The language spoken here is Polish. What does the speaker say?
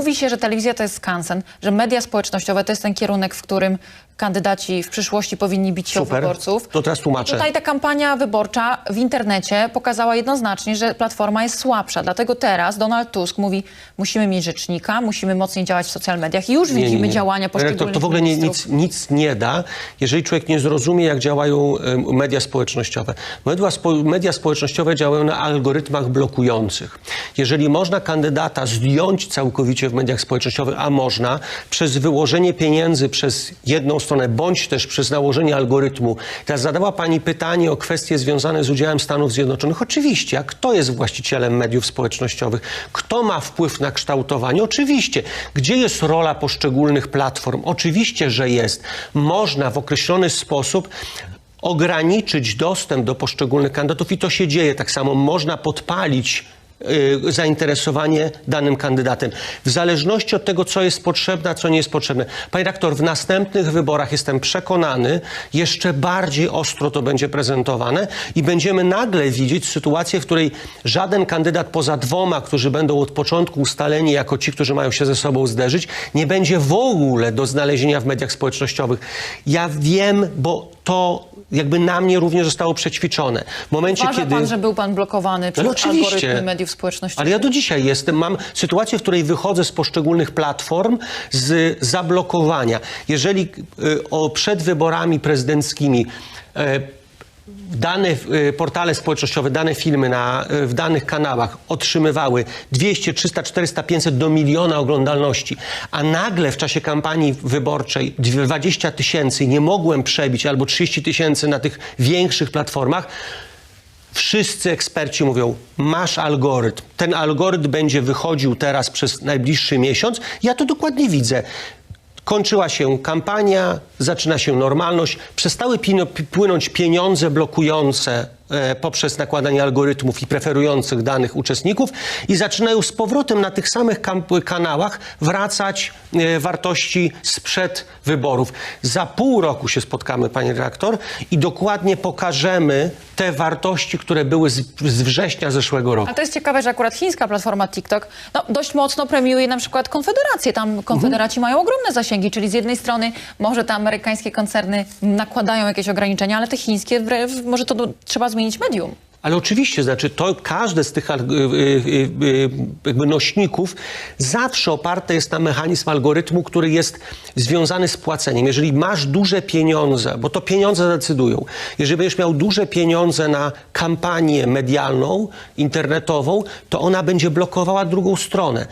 Mówi się, że telewizja to jest skansen, że media społecznościowe to jest ten kierunek, w którym kandydaci w przyszłości powinni bić się o Super. wyborców. To teraz tłumaczę. Tutaj ta kampania wyborcza w internecie pokazała jednoznacznie, że Platforma jest słabsza. Dlatego teraz Donald Tusk mówi, musimy mieć rzecznika, musimy mocniej działać w social mediach i już Nie, nie, widzimy nie. działania poszczególnych To w ogóle nie, nic, nic nie da, jeżeli człowiek nie zrozumie, jak działają media społecznościowe. Media, spo, media społecznościowe działają na algorytmach blokujących. Jeżeli można kandydata zdjąć całkowicie w mediach społecznościowych, a można, przez wyłożenie pieniędzy przez jedną stronę, bądź też przez nałożenie algorytmu. Teraz zadała Pani pytanie o kwestie związane z udziałem Stanów Zjednoczonych. Oczywiście, a kto jest właścicielem mediów społecznościowych? Kto ma wpływ na kształtowanie? Oczywiście. Gdzie jest rola poszczególnych platform? Oczywiście, że jest. Można w określony sposób ograniczyć dostęp do poszczególnych kandydatów i to się dzieje. Tak samo można podpalić zainteresowanie danym kandydatem. W zależności od tego, co jest potrzebne, a co nie jest potrzebne. Panie rektor, w następnych wyborach jestem przekonany, jeszcze bardziej ostro to będzie prezentowane i będziemy nagle widzieć sytuację, w której żaden kandydat poza dwoma, którzy będą od początku ustaleni jako ci, którzy mają się ze sobą zderzyć, nie będzie w ogóle do znalezienia w mediach społecznościowych. Ja wiem, bo to jakby na mnie również zostało przećwiczone. W momencie, Uważa kiedy... pan, że był pan blokowany przez oczywiście. algorytmy mediów społecznościowych? Ale ja do dzisiaj jestem, mam sytuację, w której wychodzę z poszczególnych platform z zablokowania. Jeżeli y, o, przed wyborami prezydenckimi y, dane y, portale społecznościowe, dane filmy na, y, w danych kanałach otrzymywały 200, 300, 400, 500 do miliona oglądalności, a nagle w czasie kampanii wyborczej 20 tysięcy nie mogłem przebić albo 30 tysięcy na tych większych platformach, Wszyscy eksperci mówią, masz algorytm. Ten algorytm będzie wychodził teraz przez najbliższy miesiąc. Ja to dokładnie widzę. Kończyła się kampania, zaczyna się normalność, przestały płynąć pieniądze blokujące poprzez nakładanie algorytmów i preferujących danych uczestników i zaczynają z powrotem na tych samych kanałach wracać e, wartości sprzed wyborów. Za pół roku się spotkamy, panie redaktor, i dokładnie pokażemy te wartości, które były z, z września zeszłego roku. A to jest ciekawe, że akurat chińska platforma TikTok no, dość mocno premiuje na przykład konfederację. Tam konfederaci mają ogromne zasięgi, czyli z jednej strony może te amerykańskie koncerny nakładają jakieś ograniczenia, ale te chińskie, może to do, trzeba zmienić medium. Ale oczywiście, znaczy to każde z tych y, y, y, jakby nośników zawsze oparte jest na mechanizm algorytmu, który jest związany z płaceniem. Jeżeli masz duże pieniądze, bo to pieniądze decydują, jeżeli będziesz miał duże pieniądze na kampanię medialną, internetową, to ona będzie blokowała drugą stronę.